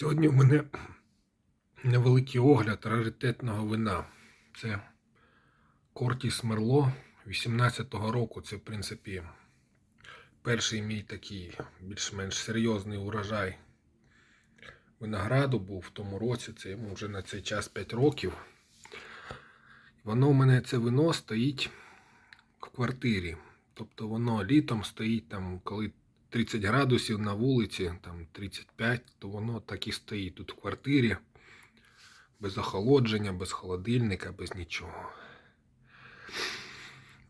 Сьогодні у мене невеликий огляд раритетного вина. Це Кортіс Мерло 18-го року. Це, в принципі, перший мій такий більш-менш серйозний урожай винограду був в тому році. Це йому вже на цей час 5 років. Воно у мене це вино стоїть в квартирі. Тобто воно літом стоїть там, коли 30 градусів на вулиці, там 35, то воно так і стоїть тут в квартирі. Без охолодження, без холодильника, без нічого.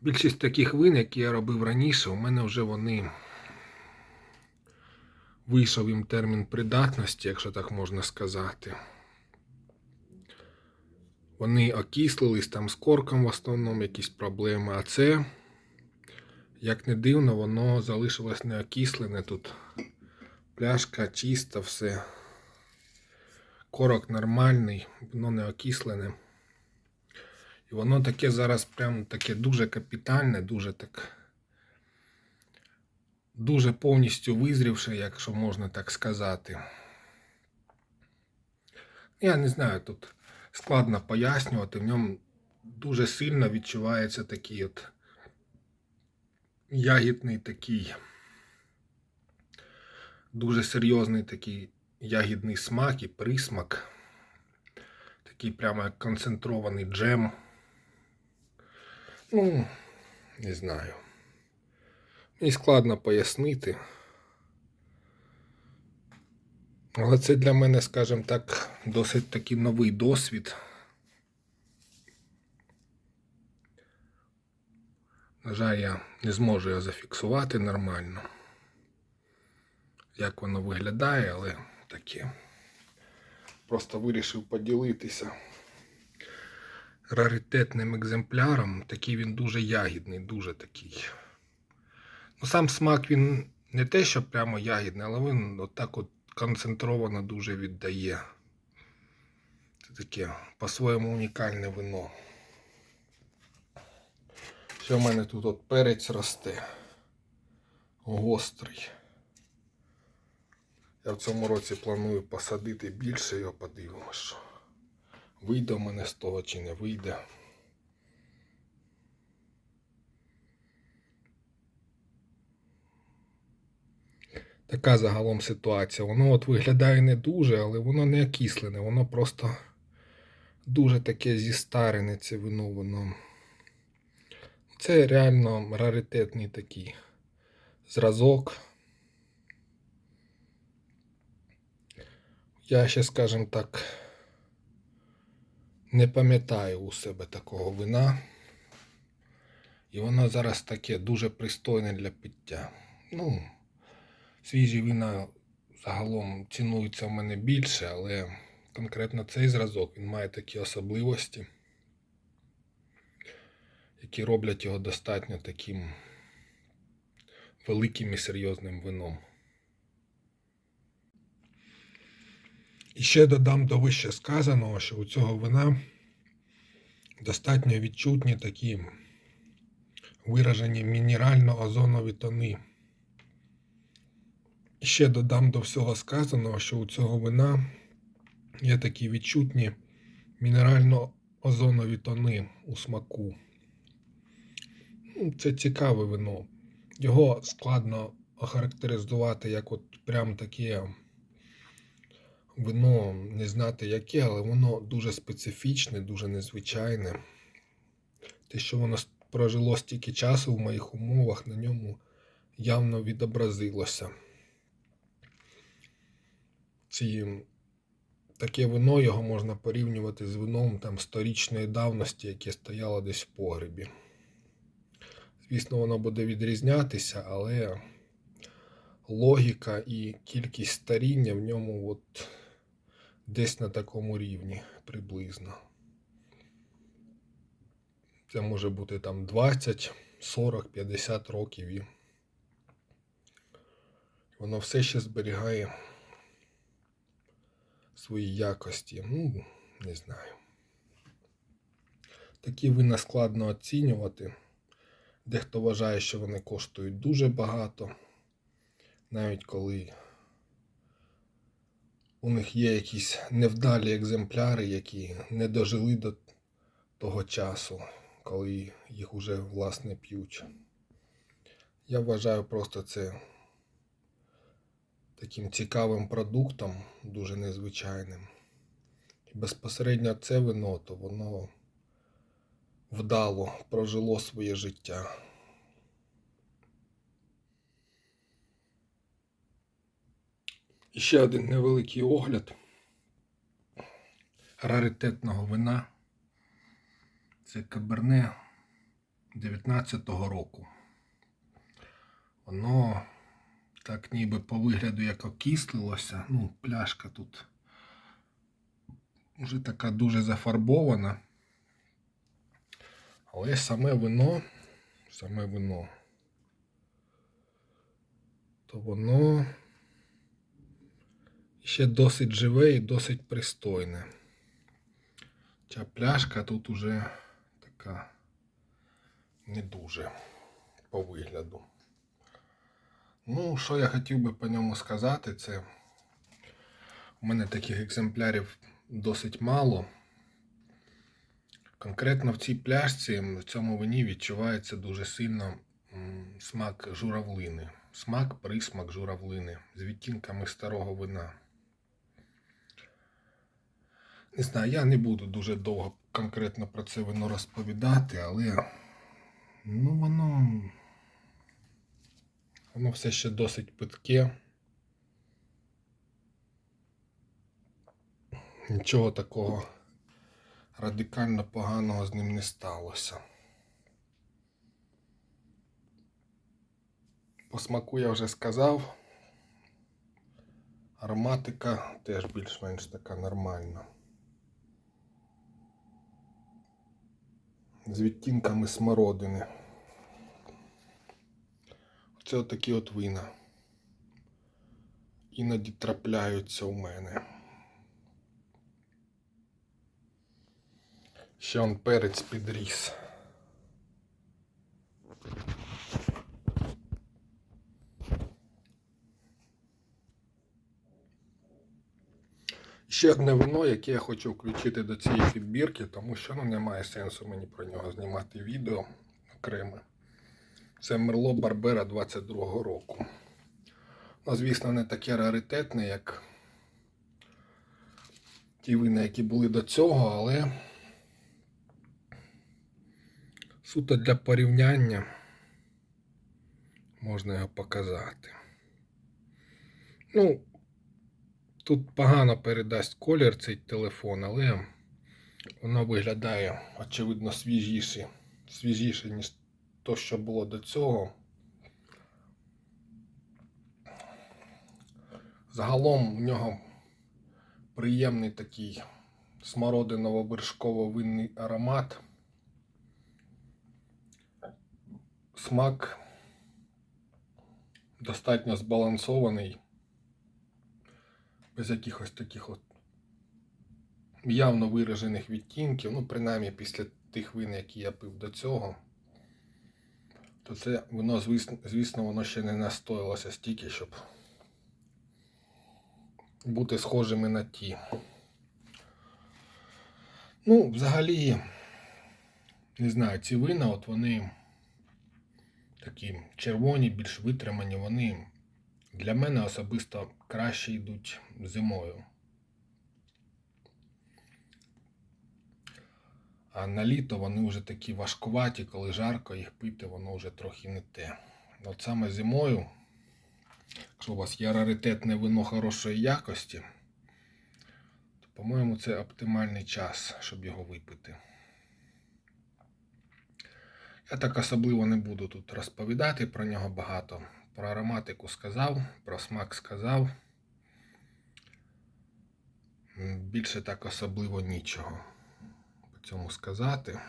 Більшість таких вин, які я робив раніше, у мене вже вони вийшов їм термін придатності, якщо так можна сказати. Вони окислились там з корком в основному якісь проблеми, а це, як не дивно, воно залишилось не окислене тут. Пляшка чиста, все. Корок нормальний, воно не окислене. І воно таке зараз прям таке дуже капітальне, дуже так. Дуже повністю визрівше, якщо можна так сказати. Я не знаю, тут складно пояснювати. В ньому дуже сильно відчувається такий от ягідний такий, дуже серйозний такий ягідний смак і присмак. Такий прямо як концентрований джем. Ну, не знаю. Мені складно пояснити. Але це для мене, скажімо так, досить такий новий досвід. На жаль, я не зможу його зафіксувати нормально. Як воно виглядає, але таке. Просто вирішив поділитися раритетним екземпляром. Такий він дуже ягідний, дуже такий. Ну, сам смак він не те, що прямо ягідний, але він отак от концентровано дуже віддає. Це таке по-своєму унікальне вино. Ще в мене тут от перець росте. Гострий. Я в цьому році планую посадити більше його, подивимось, вийде в мене з того чи не вийде. Така загалом ситуація. Воно от виглядає не дуже, але воно не окислене, воно просто дуже таке зістарене це вино, воно. Це реально раритетний такий зразок. Я ще, скажімо так, не пам'ятаю у себе такого вина. І воно зараз таке дуже пристойне для пиття. Ну, свіжі вина загалом цінуються в мене більше, але конкретно цей зразок він має такі особливості, які роблять його достатньо таким великим і серйозним вином. І ще додам до вище сказаного, що у цього вина достатньо відчутні такі виражені мінерально-озонові тони. І ще додам до всього сказаного, що у цього вина є такі відчутні мінерально-озонові тони у смаку. Ну, Це цікаве вино. Його складно охарактеризувати як от прям таке вино, не знати яке, але воно дуже специфічне, дуже незвичайне. Те, що воно прожило стільки часу в моїх умовах, на ньому явно відобразилося. Ці, таке вино його можна порівнювати з вином там сторічної давності, яке стояло десь в погребі. Звісно, воно буде відрізнятися, але логіка і кількість старіння в ньому от десь на такому рівні приблизно. Це може бути там 20, 40, 50 років і воно все ще зберігає свої якості. Ну, не знаю. Такі вина складно оцінювати. Дехто вважає, що вони коштують дуже багато, навіть коли у них є якісь невдалі екземпляри, які не дожили до того часу, коли їх уже власне п'ють. Я вважаю просто це таким цікавим продуктом, дуже незвичайним. І безпосередньо це вино, то воно вдало прожило своє життя. І ще один невеликий огляд раритетного вина. Це каберне 19-го року. Воно так ніби по вигляду як окислилося. Ну, пляшка тут вже така дуже зафарбована. Але саме вино, саме вино, то воно ще досить живе і досить пристойне. Ця пляшка тут уже така не дуже по вигляду. Ну, що я хотів би по ньому сказати, це у мене таких екземплярів досить мало. Конкретно в цій пляшці, в цьому вині відчувається дуже сильно смак журавлини. Смак, присмак журавлини з відтінками старого вина. Не знаю, я не буду дуже довго конкретно про це вино розповідати, але ну воно. Воно все ще досить питке. Нічого такого радикально поганого з ним не сталося. По смаку я вже сказав. Ароматика теж більш-менш така нормальна. З відтінками смородини. Це отакі от вина. Іноді трапляються у мене. Ще он перець підріс. Ще одне вино, яке я хочу включити до цієї підбірки, тому що ну, немає сенсу мені про нього знімати відео окреме. Це Мерло Барбера 22-го року. Ну, звісно, не таке раритетне, як ті вина, які були до цього, але суто для порівняння можна його показати. Ну, тут погано передасть колір цей телефон, але воно виглядає, очевидно, свіжіше, свіжіше, ніж то, що було до цього. Загалом у нього приємний такий смородиново-вершково-винний аромат. Смак достатньо збалансований, без якихось таких от явно виражених відтінків, ну, принаймні після тих вин, які я пив до цього то це воно, звісно, воно ще не настоїлося стільки, щоб бути схожими на ті. Ну, взагалі, не знаю, ці вина, от вони такі червоні, більш витримані, вони для мене особисто краще йдуть зимою. А на літо вони вже такі важкуваті, коли жарко їх пити, воно вже трохи не те. От саме зимою, якщо у вас є раритетне вино хорошої якості, то, по-моєму, це оптимальний час, щоб його випити. Я так особливо не буду тут розповідати про нього багато. Про ароматику сказав, про смак сказав. Більше так особливо нічого по цьому сказати.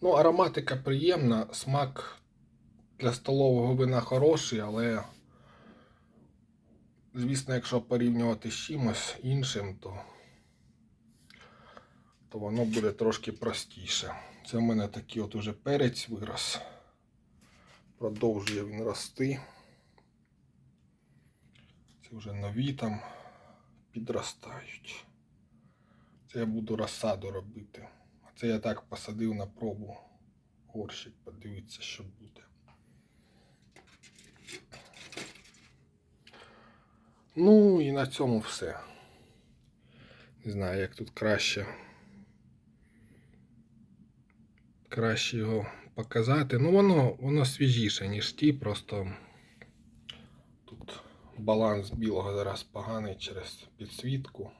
Ну, ароматика приємна, смак для столового вина хороший, але, звісно, якщо порівнювати з чимось іншим, то, то воно буде трошки простіше. Це в мене такий от уже перець вирос. Продовжує він рости. Це вже нові там підростають. Це я буду розсаду робити. А це я так посадив на пробу горщик, подивитися, що буде. Ну і на цьому все. Не знаю, як тут краще. Краще його показати. Ну, воно, воно свіжіше, ніж ті, просто тут баланс білого зараз поганий через підсвітку.